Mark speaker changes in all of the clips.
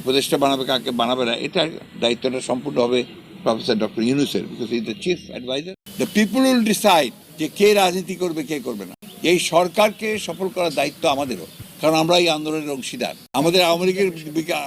Speaker 1: উপদেষ্টা বানাবে, কাকে বানাবে না এটার দায়িত্বটা সম্পূর্ণ হবে প্রফেসর ডক্টর ইউনুসের because is the chief adviser the people will decide যে কে রাজনীতি করবে, কে করবে না। এই সরকারকে সফল করার দায়িত্ব আমাদেরও, কারণ আমরা এই আন্দোলনের অংশীদার। আমাদের আওয়ামী লীগের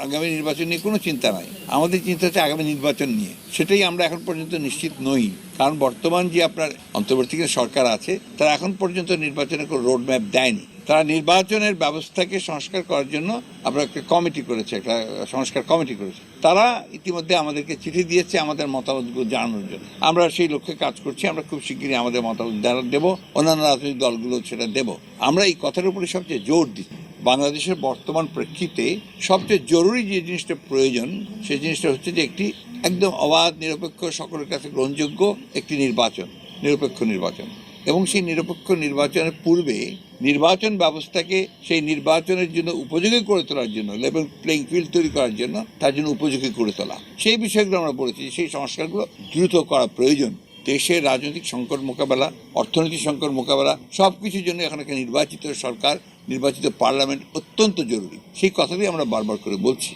Speaker 1: আগামী নির্বাচন নিয়ে কোনো চিন্তা নাই। আমাদের চিন্তা হচ্ছে আগামী নির্বাচন নিয়ে। সেটাই আমরা এখন পর্যন্ত নিশ্চিত নই। কারণ বর্তমান যে আপনার অন্তর্বর্তীকালীন সরকার আছে, তারা এখন পর্যন্ত নির্বাচনের কোনো রোড ম্যাপ দেয়নি। তারা নির্বাচনের ব্যবস্থাকে সংস্কার করার জন্য আমরা একটা কমিটি করেছে, একটা সংস্কার কমিটি করেছে। তারা ইতিমধ্যে আমাদেরকে চিঠি দিয়েছে আমাদের মতামতগুলো জানানোর জন্য। আমরা সেই লক্ষ্যে কাজ করছি, আমরা খুব শিগগিরই আমাদের মতামত জানা দেবো, অন্যান্য রাজনৈতিক দলগুলো সেটা দেব। আমরা এই কথার উপরে সবচেয়ে জোর দিই। বাংলাদেশের বর্তমান প্রেক্ষিতে সবচেয়ে জরুরি যে জিনিসটা প্রয়োজন সেই জিনিসটা হচ্ছে যে একটি একদম অবাধ, নিরপেক্ষ, সকলের কাছে গ্রহণযোগ্য একটি নির্বাচন, নিরপেক্ষ নির্বাচন। এবং সেই নিরপেক্ষ নির্বাচনের পূর্বে নির্বাচন ব্যবস্থাকে সেই নির্বাচনের জন্য উপযোগী করে তোলার জন্য লেভেল প্লেইং ফিল্ড তৈরি করার জন্য তার জন্য উপযোগী করে তোলা। সেই বিষয়গুলো আমরা বলেছি সেই সংস্কারগুলো দ্রুত করা প্রয়োজন। দেশের রাজনৈতিক সংকট মোকাবেলা অর্থনৈতিক সংকট মোকাবেলা সব কিছুর জন্য এখন একটা নির্বাচিত সরকার নির্বাচিত পার্লামেন্ট অত্যন্ত জরুরি। সেই কথাটাই আমরা বারবার করে বলছি।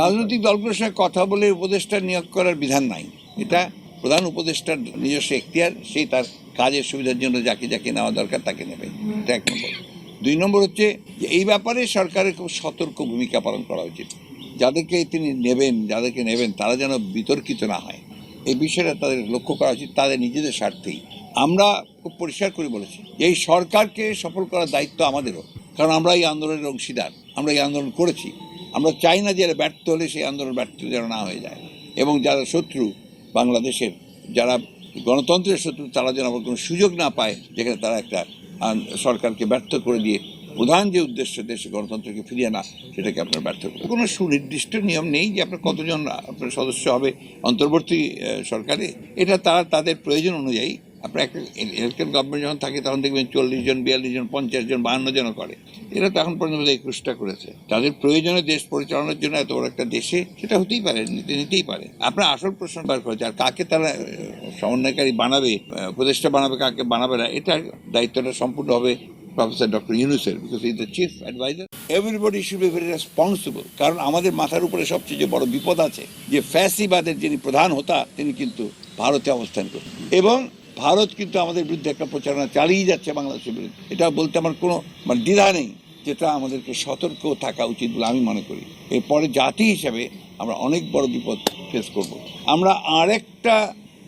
Speaker 1: রাজনৈতিক দলগুলোর সঙ্গে কথা বলে উপদেষ্টা নিয়োগ করার বিধান নাই। এটা প্রধান উপদেষ্টার নিজস্ব এখতিয়ার সেই তার কাজের সুবিধার জন্য যাকে যাকে নেওয়া দরকার তাকে নেবে। এটা এক নম্বর। দুই নম্বর হচ্ছে যে এই ব্যাপারে সরকারের খুব সতর্ক ভূমিকা পালন করা উচিত। যাদেরকে তিনি নেবেন, যাদেরকে নেবেন, তারা যেন বিতর্কিত না হয়। এই বিষয়টা তাদের লক্ষ্য করা উচিত, তাদের নিজেদের স্বার্থেই। আমরা খুব পরিষ্কার করে বলেছি এই সরকারকে সফল করার দায়িত্ব আমাদেরও। কারণ আমরা এই আন্দোলনের অংশীদার, আমরা এই আন্দোলন করেছি। আমরা চাই না যে এরা ব্যর্থ হলে সেই আন্দোলন ব্যর্থ যেন না হয়ে যায়। এবং যারা শত্রু বাংলাদেশের, যারা গণতন্ত্রের শত্রু, তারা যেন আবার কোনো সুযোগ না পায়, যেখানে তারা একটা সরকারকে ব্যর্থ করে দিয়ে প্রধান যে উদ্দেশ্য দেশে গণতন্ত্রকে ফিরিয়ে আনা, সেটাকে আপনার ব্যর্থ করবে কোনো সুনির্দিষ্ট নিয়ম নেই যে আপনার কতজন, আপনার সদস্য হবে অন্তর্বর্তী সরকারে। এটা তারা, তাদের প্রয়োজন অনুযায়ী আপনার একটা ইলেকটেড গভর্নমেন্ট যখন থাকে, তখন দেখবেন চল্লিশ জন, বিয়াল্লিশ জন, পঞ্চাশ জন, বাহান্ন জনও করে। এরা তো এখন পর্যন্ত একুশটা করেছে। তাদের প্রয়োজনে দেশ পরিচালনার জন্য এত বড় একটা দেশে সেটা হতেই পারে, নিতে নিতেই পারে। আপনার আসল প্রশ্ন বার করেছে, আর কাকে তারা সমন্বয়কারী বানাবে উপদেষ্টা বানাবে, কাকে বানাবে না, এটা দায়িত্বটা সম্পূর্ণ হবে প্রফেসর ডক্টর ইউনুসের because is the chief adviser everybody should be very responsible কারণ আমাদের মাথার উপরে সবচেয়ে যে বড় বিপদ আছে, যে ফ্যাসিবাদের যিনি প্রধান হতা, তিনি কিন্তু ভারতে অবস্থান করেন। এবং ভারত কিন্তু আমাদের বিরুদ্ধে একটা প্রচারণা চালিয়ে যাচ্ছে বাংলাদেশের বিরুদ্ধে। এটা বলতে আমার কোনো মানে দ্বিধা নেই যেটা আমাদেরকে সতর্ক থাকা উচিত বলে আমি মনে করি। এরপরে জাতি হিসেবে আমরা অনেক বড় বিপদ ফেস করব। আমরা আরেকটা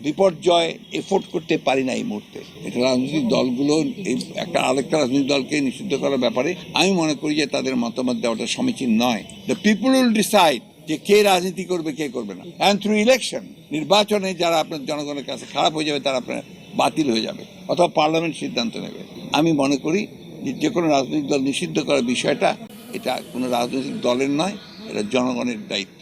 Speaker 1: বিপর্যয় এফোর্ড করতে পারি না এই মুহূর্তে। এটা রাজনৈতিক দলগুলো, এই একটা, আরেকটা রাজনৈতিক দলকে নিষিদ্ধ করার ব্যাপারে আমি মনে করি যে তাদের মতামত দেওয়াটা সমীচীন নয়। দ্য পিপুল উইল ডিসাইড যে কে রাজনীতি করবে, কে করবে না। অ্যান্ড থ্রু ইলেকশন নির্বাচনে যারা আপনার জনগণের কাছে খারাপ হয়ে যাবে, তারা আপনার বাতিল হয়ে যাবে, অথবা পার্লামেন্ট সিদ্ধান্ত নেবে। আমি মনে করি যে কোনো রাজনৈতিক দল নিষিদ্ধ করার বিষয়টা এটা কোনো রাজনৈতিক দলের নয়, এটা জনগণের দায়িত্ব।